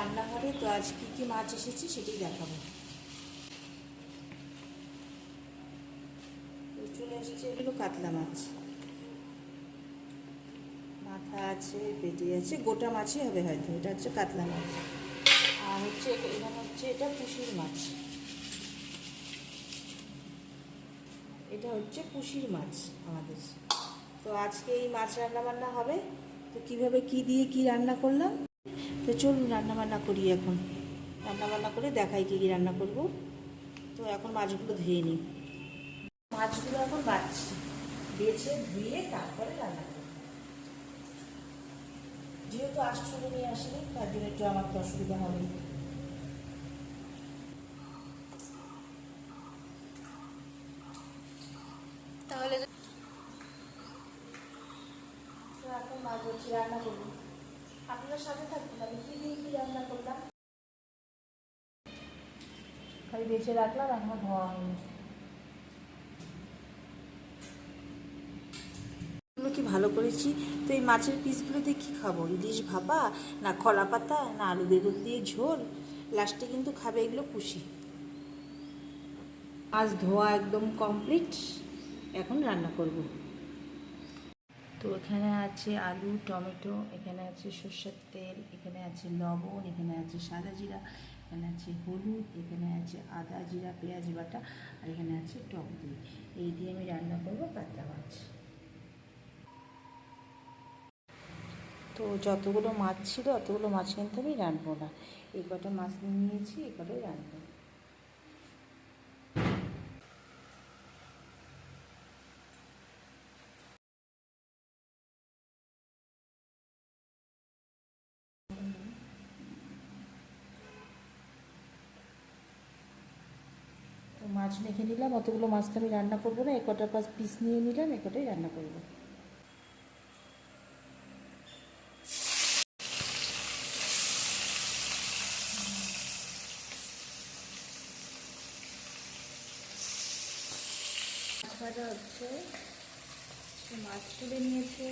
রান্নাঘরে, তো আজ কী কী মাছ এসেছে সেটাই দেখাবো। চলে এসেছে এগুলো কাতলা মাছ। মাথা আছে, পেটি আছে, গোটা মাছই হবে হয়তো, এটা হচ্ছে কাতলা মাছ। আর হচ্ছে এখানে হচ্ছে এটা পুষির মাছ। এটা হচ্ছে পুষির মাছ আমাদের। তো আজকে এই মাছ রান্না বান্না হবে। তো কীভাবে কি দিয়ে কি রান্না করলাম? তো চলুন রান্না বান্না করি এখন। রান্না বান্না করে দেখাই কী কী রান্না করব। তো এখন মাছগুলো ধুয়ে নিই। মাছগুলো এখন বাচ্ছি বেছে, ধুয়ে তারপরে রান্না করব। যেহেতু আশ্চর্য নিয়ে আসেনি, তার জন্য একটু আমার তো অসুবিধা হবে তাহলে এখন মাছ রান্না করব। আপনার সাথে থাকবেন আমি কী দিয়ে কী রান্না করলাম? খালি বেছে রাখলাম এখনও ধোয়া হয়নি। এগুলো কি ভালো করেছি? তো এই মাছের পিসগুলো দিয়ে কী খাব? ইলিশ ভাপা না কলা পাতা না আলু বেগুন দিয়ে ঝোল? লাস্টে কিন্তু খাবে এগুলো পুষি মাছ ধোয়া একদম কমপ্লিট এখন রান্না করব। তো এখানে আছে আলু, টমেটো, এখানে আছে সর্ষের তেল, এখানে আছে লবণ, এখানে আছে সাদা জিরা, এখানে আছে হলুদ, এখানে আছে আদা জিরা, পেঁয়াজ বাটা, আর এখানে আছে টক দই। এই দিয়ে আমি রান্না করব কাতলা মাছ। তো যতগুলো মাছ ছিল, অতগুলো মাছ কিন্তু আমি রানবো না। এই কটা মাছ নিয়ে নিয়েছি, এই কটাই রানবো তো মাছ মেখে নিলাম। অতগুলো মাছ তো আমি রান্না করব না এ কটা পাঁচ পিস নিয়ে নিলাম এ কটাই রান্না করব। মাছ তুলে নিয়েছে।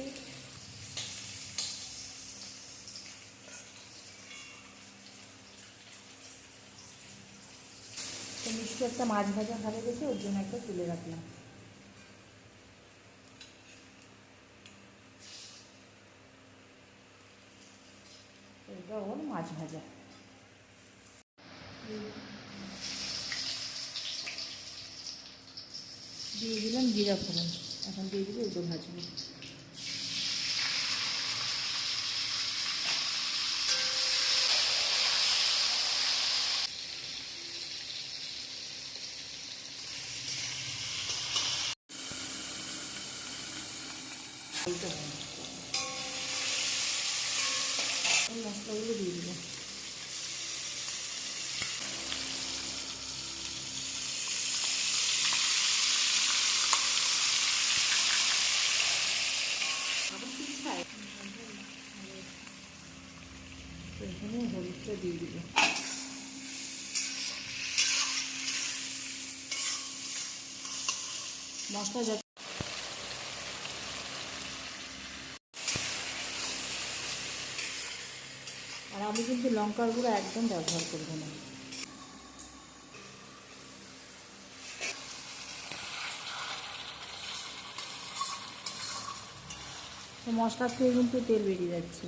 তো মিষ্টি একটা মাছ ভাজা ভালো গেছে ওর জন্য একটা তুলে রাখলাম। এটা ওর মাছ ভাজা। দিয়ে দিলাম জিরা ফোড়ন। এখন দিয়ে দিলে ওগুলো ভাজবো এইটা হবে। এই মশলাগুলো দিয়ে দিবো তো এখানে হলুদটা দিয়ে দিব মশলা যত আর আমি কিন্তু লঙ্কার গুঁড়ো একদম ব্যবহার করব না। তো মশলার থেকে কিন্তু তেল বেরিয়ে যাচ্ছে।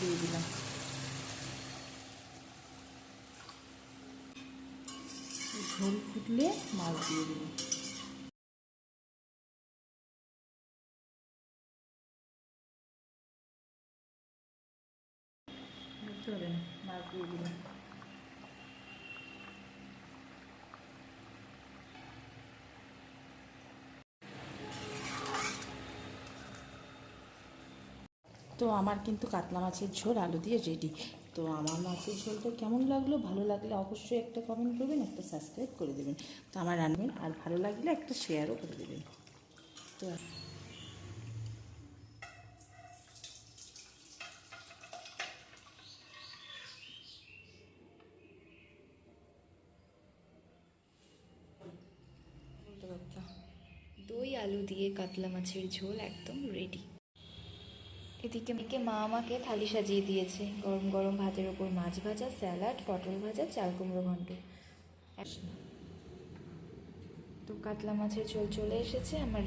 দিয়ে দিলাম। ঝোল ফুটলে মাছ দিয়ে দিলাম। তো আমার কিন্তু কাতলা মাছের ঝোল, আলু দিয়ে রেডি তো আমার মাছের ঝোলটা কেমন লাগল, ভালো লাগলে অবশ্যই একটা কমেন্ট করবেন, একটা সাবস্ক্রাইব করে দেবেন। তো আমার রান্নাবেন আর ভালো লাগলে একটা শেয়ারও করে দেবেন। তো আলু দিয়ে কাতলা মাছের ঝোল একদম রেডি এদিকে মেয়েকে মা আমাকে থালি সাজিয়ে দিয়েছে। গরম গরম ভাতের ওপর মাছ ভাজা, স্যালাড, পটল ভাজা, চাল কুমড়ো ঘন্ট। তো কাতলা মাছের ঝোল চলে এসেছে, আমার